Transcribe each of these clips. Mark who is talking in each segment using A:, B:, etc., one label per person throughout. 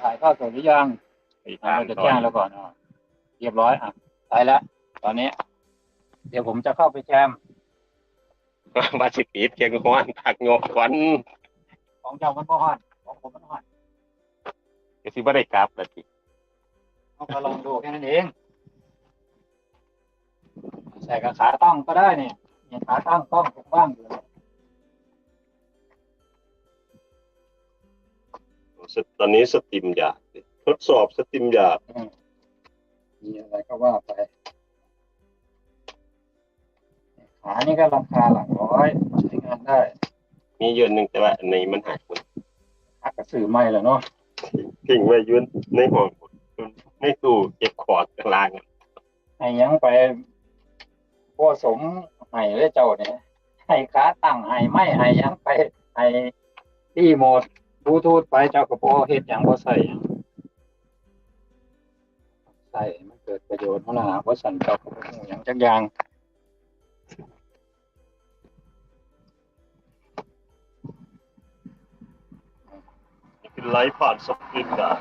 A: ถ่ายทอดสดหรือยัง
B: อีก
A: อ่า
B: ทาง
A: เราจะ
B: ก่อ
A: แจ้ง
B: น
A: แล้วก่อนอะเรียบร้อยอะไปแล้วตอนนี้ เดี๋ยวผมจะเข้าไปแจม
B: ว่าสิปีดเกียงฮ้อนผักงกควัน
A: ของเจ้ามันก็ฮอดของผมมันฮอด
B: ก็สิบ่ได้กลับละที
A: เอาก็ลองดูแค่นั้นเองใส่กับขาตั้งก็ได้เนี่ยเนี่ยขาตั้งต้องผมว่างอยู่
B: ตอนนี้สตรีมหยาดทดสอบสตรีมหยาด
A: อืมมีอะไรก็ว่าไปขานี่ก็ราคาหลักร้อยใช้งานได้
B: มีเยอะหนึงแต่ว่าอันนี้มันหายหมด
A: หักกระสือไม่แล้วเนาะ
B: ทิ้งไว้อยืนในห้องในตู้เก็บขอดกลางอะ
A: ไอ้ยังไปผสมไห้เลยเจ้าเนี่ยไห้ขาตั้งไห้ไม่ไห้ยังไปไห้ที่โหมด บลูทูธไปเจ้ากระโปรงเฮ็ดหยังบ่ใส่หยังใส่มันเกิดประโยชน์เท่านั้นล่ะบ่สั่นเจ้าก็บ่ฮู้หยังจักอย่าง
B: นี่คือไลฟ์ผ่านสตรีมหยาด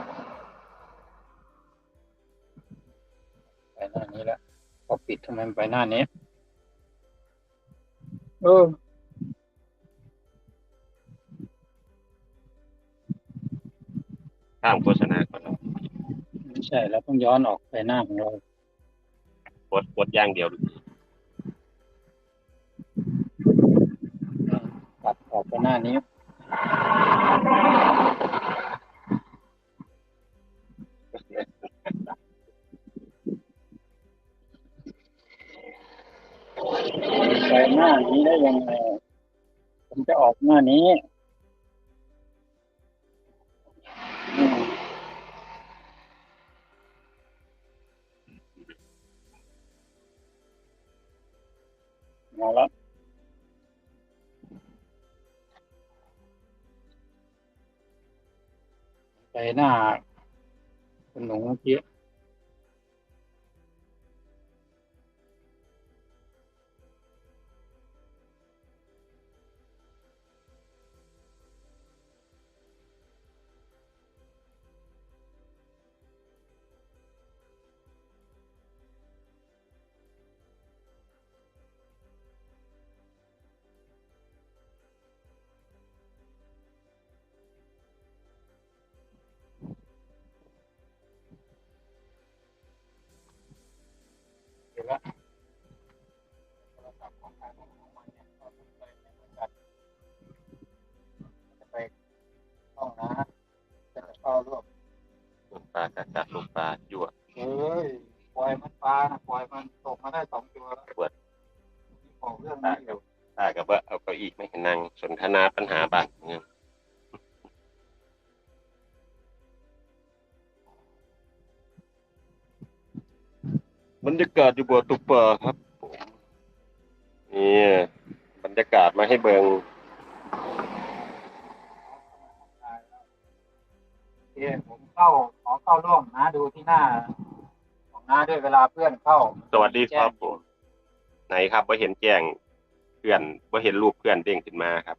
A: ไปหน้านี้แล้วพอปิดทำไมมันไปหน้านี้เออ
B: ข้ามโฆษณาก่อนเนาะ
A: ไม่ใช่แล้วต้องย้อนออกไปหน้าของเรา
B: กดกดอย่างเดียว
A: ตัดออกไปหน้านี้ไปหน้านี้ได้ยังไงผมจะออกหน้านี้ ไปหน้ ของมันเนี่ยก็ต้องไปไม่เหมือนกันจะไปห้องนะจะเข้าร่วม
B: ลูกปลากัดกัดลูกปลายั่ว
A: เอ้ยปล่อยมันปลานะปล่อยมันตกมาได้สองตัวแล้ว
B: ปวด
A: บอกเรื่องนี้อยู่
B: ตากับว่าเอาเก้าอี้ไม่ให้นั่งสนทนาปัญหาบ้านเมืองบรรยากาศอยู่บ่อตุกปลาครับ มนี่บรรยากาศมาให้เบิง
A: โอเคผมเข้าขอเข้าร่วมนะดูที่หน้าของน้าด้วยเวลาเพื่อนเข้า
B: สวัสดีครับผมไหนครับว่าเห็นแจ้งเพื่อนว่าเห็นรูปเพื่อนเด้งขึ้นมาครับ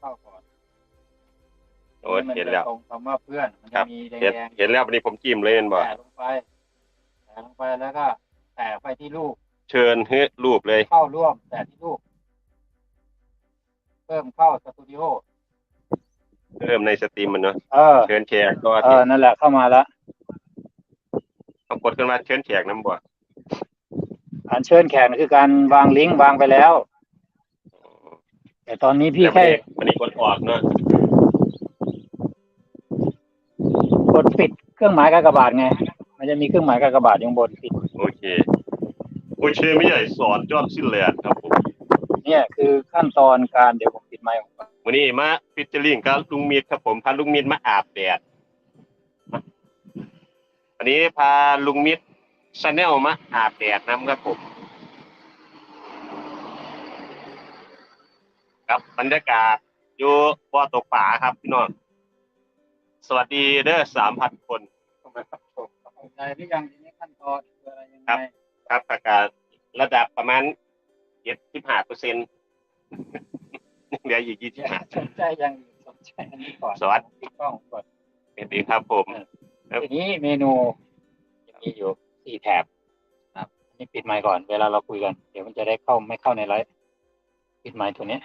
A: เข้าก่อน
B: โอ้ยเห็นแล้ว
A: มัจะตรงคำว่าเพื่อนมัน
B: ครั
A: จะ
B: บ
A: มีแด
B: เห็น
A: ง
B: เห็นแล้ววันนี้ผมจิ้มเลยแมัน
A: ๆ
B: บ่
A: แตะลงไปแตะลงไปแล้วก็แตะไปที่รูป
B: เชิญเฮ้รูปเลย
A: เข้าร่วมแตะที่รูป เพิ่มเข้าสตูดิโอ
B: เริ่มในสตรีมมันเนาะ
A: เออ
B: เชิญแขกก็
A: เออนั่นแหละเข้ามาแล้ว
B: เอากดขึ้นมาเชิญแขกน้ำบ่
A: การเชิญแขกคือการวางลิงก์วางไปแล้ว แต่ตอนนี้พี่
B: แต่
A: แค่
B: วันนี้กดออกเนาะ
A: กดปิดเครื่องหมายกากบาทไง มันจะมีเครื่องหมายกากบาทอยู่ข้างบนปิด
B: โอเค โอเคไม่ใหญ่สอนจอห์นซินแลนด์ครับผม
A: เนี่ยคือขั้นตอนการเดี๋ยวผมปิดไมค์ผมก่อน
B: วันนี้มาฟิชเจอริงกับลุงมีดครับผมพาลุงมีดมาอาบแดดวันนี้พาลุงมิดชาแนลมาอาบแดดน้ำครับผม ครับบรรยากาศอยู่บ่อตกป่าครับพี่น้องสวัสดีเด้อสามพันคน
A: เข้ามาครับชมเข้าใจหรือยังทีนี้ขั้นตอนคืออะไรยังไง
B: ครับครับอากาศระดับประมาณเจ็ดสิบห้าเปอร์เซ็นต์เหลืออีกยี่สิบห้า
A: สนใจยังสนใจใช่อันนี้ก่อน
B: สวัสดี
A: ปิดกล้องก่อน
B: สวัสดีครับผมครับ
A: ทีนี้เมนูยังมีอยู่สี่แถบครับอันนี้ปิดไมค์ก่อน เวลาเราคุยกัน เดี๋ยวมันจะได้เข้าไม่เข้าในไลฟ์ปิดไมค์ตัวเนี้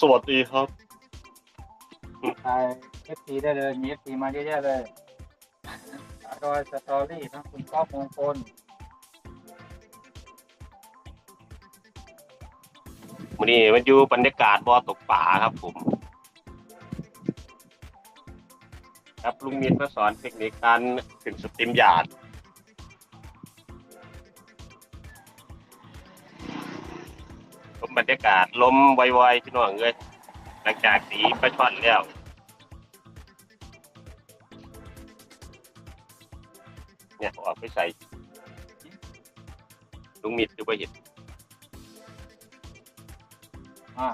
B: สวัสดีครับ
A: ทายเอฟซีได้เลยมีเอฟซีมาเยอะแยะเลยรอยสตอรี่ทั้งคุณก๊อฟมงคล
B: วันนี้มันอยู่บรรยากาศบ่อตกป่าครับผม ครับลุงมินมาสอนเทคนิคการขึ้นสตรีมยาร์ด บรรยากาศลมไวๆพี่น้องเลยหลังจากสีปลาช่อนแล้วเนี่ยออกไปใส่ลุงมิดดูไปเห็น
A: อ่า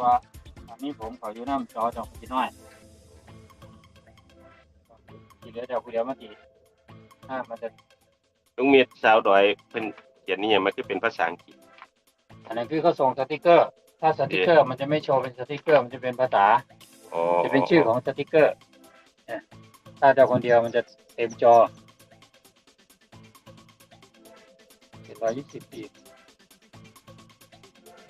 A: ว่าอันนี้ผมขออยู่น้ำจอจองพี่น้อยทีเดียวเดี๋ยวคุณเดียวมาทีถ้ามันจะ
B: ลุงมิดสาวดอยเป็น เขียนนี่ยังมันคือเป็นภาษาอังกฤษ
A: อันนั้นคือเขาส่งสติกเกอร์ ถ้าสติกเกอร์มันจะไม่โชว์เป็นสติกเกอร์ มันจะเป็นภาษา
B: อ๋อ
A: จะเป็นชื่อของสติกเกอร์เนี่ยถ้าเจ้าคนเดียวมันจะเต็มจอเจ็ดร้อยยี่สิบปี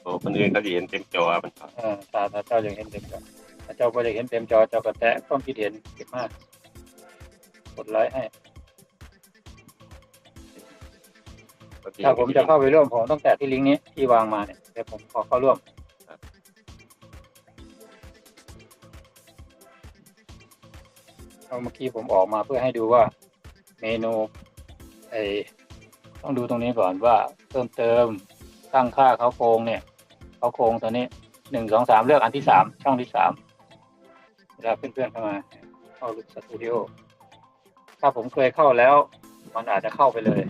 B: โอ้คนอื่นเขาจะเห็นเต็มจอมัน
A: เออถ้าถ้าเจ้ายังเห็นเต็มจอถ้าเจ้าก็จะเห็นเต็มจอ เจ้าก็แตะความคิดเห็นเก็บมาก กดไลค์ให้ ถ้าผมจะเข้าไปร่วมผมต้องแตะที่ลิงก์นี้ที่วางมาเนี่ยเดี๋ยวผมขอเข้าร่วมเอาเมื่อกี้ผมออกมาเพื่อให้ดูว่าเมนูไอต้องดูตรงนี้ก่อนว่าเพิ่มเติมตั้งค่าเขาโครงเนี่ยเขาโครงตัวนี้หนึ่งสองสามเลือกอันที่สามช่องที่สามเวลาเพื่อนๆเข้ามาเข้าลุกสตูดิโอถ้าผมเคยเข้าแล้ว มันอาจจะเข้าไปเลย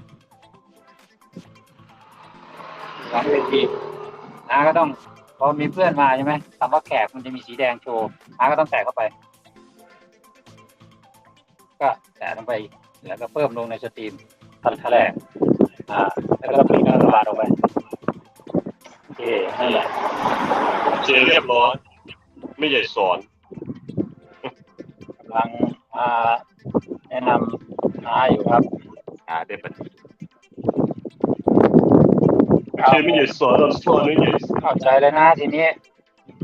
A: หลังเวทีน้าก็ต้องพอมีเพื่อนมาใช่ไหมคำว่าแขกมันจะมีสีแดงโชว์น้าก็ต้องแตะเข้าไป ก็แตะลงไปอีกแล้วก็เพิ่มลงในสตรีมทันแรกอ่าแล้วก็ปริ้นกระบาดออกไปโอเคนั่นแหละ
B: เจเรียบร้อยไม่ใหญ่สอน
A: กำลังอ่าแนะนำน้าอยู่ครับ
B: อ่าเด็ดปะเจไม่ใหญ่สอนสอนไม่ใหญ่
A: เข้าใจแล้วนะทีนี้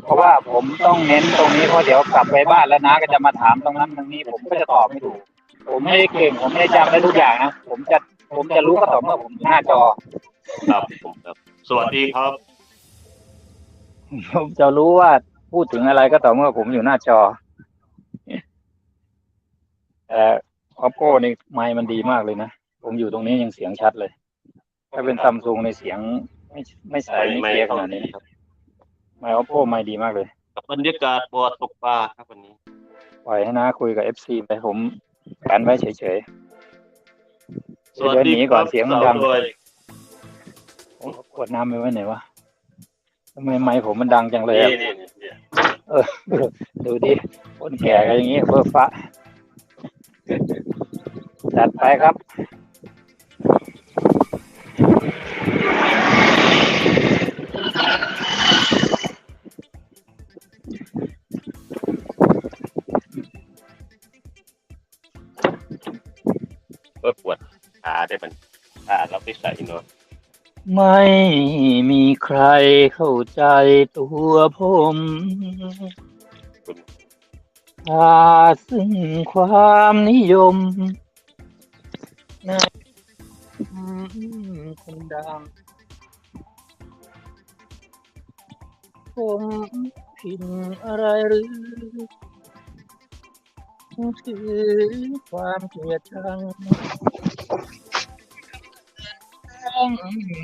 A: เพราะว่าผมต้องเน้นตรงนี้เพราะเดี๋ยวกลับไปบ้านแล้วน้าก็จะมาถามตรงนั้นตรงนี้ ผมก็จะตอบไม่ถูกผมไม่ได้เก่งผมไม่ได้จำได้ทุกอย่างนะผมจะผมจะรู้ก็ต่อเมื่อผมหน้าจอ
B: ครับผมครับ สวัสดีครับ
A: ผมจะรู้ว่าพูดถึงอะไรก็ต่อเมื่อผมอยู่หน้าจอแต่ออปโก้นี่ไมค์มันดีมากเลยนะ ผมอยู่ตรงนี้ยังเสียงชัดเลย ถ้าเป็นซัมซุงในเสียงไม่ไม่ใสไม่เคลียร์ขนาดนี้
B: ครับ
A: ไมค์ออปโก้ไมค์ดีมากเลย
B: บรรยากาศบ่อตกปลาครับวันนี้
A: ปล่อยให้น้าคุยกับเอฟซีไปผมกันไว้เฉย
B: สวัสดี
A: เดี๋ยวหนี
B: ค
A: ก่อ
B: รั
A: น
B: บ
A: เสียงมัน
B: สาว
A: ดัง
B: รวย
A: ๆผมขวดน้ำไปไว้ไหนวะทำไมไมค์ผมมันดังจังเลยอะ
B: นี่นี่นี่
A: เออดูดิคนแก่ก็อย่างนี้เพื่อฟ้าจัดไปครับ
B: เพื่อปวดขาได้มันขาเราไปใส่เนาะ
A: ไม่มีใครเข้าใจตัวผมขาดซึ่งความนิยมใน คนดังผมผิดอะไรหรือถือความเกลียดชังต้อง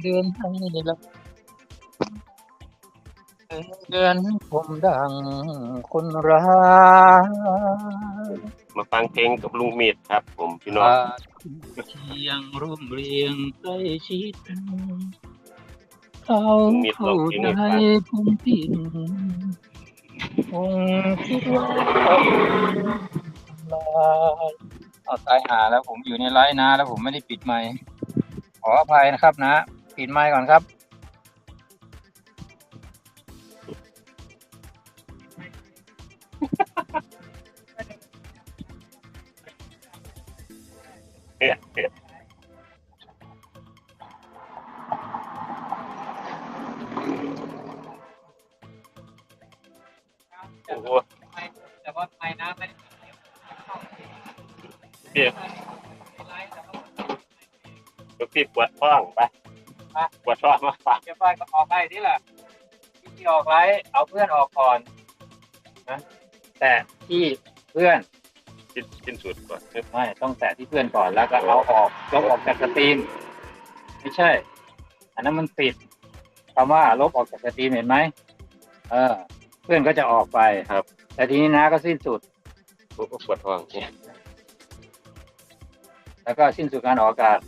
A: เดินทางนี่ละเดินผมดังคนร้าย
B: มาฟังเพลงกับลุงเมีดครับ ผมพี่น้อง
A: ยังร่วมเรียงใกล้ชิดเขาเข้าใจผมผิดคงคิดว่าลายเอาตายหาแล้วผมอยู่ในไลฟ์นะ แล้วผมไม่ได้ปิดไมค์ขออภัยนะครับนะ ปิดไมค์ก่อนครับ
B: วดท้องไปปวดท้องมาฟัง
A: จะไปก็ออกไปที่แหละที่ออกไลฟ์เอาเพื่อนออกก่อนนะแต่ที่เพื่อน
B: กินกินสูตรก่อน
A: ไม่ต้องแตะที่เพื่อนก่อนแล้วก็เอาออกลบออกจากสตรีมไม่ใช่ อันนั้นมันปิดคำว่าลบออกจากสตรีมเห็นไหมเออ เพื่อนก็จะออกไป
B: ครับ
A: แต่ทีนี้นะก็สิ้นสุด
B: โอ้โหปวดท้องเนี่ย
A: แล้วก็สิ้นสุดการออกอากาศ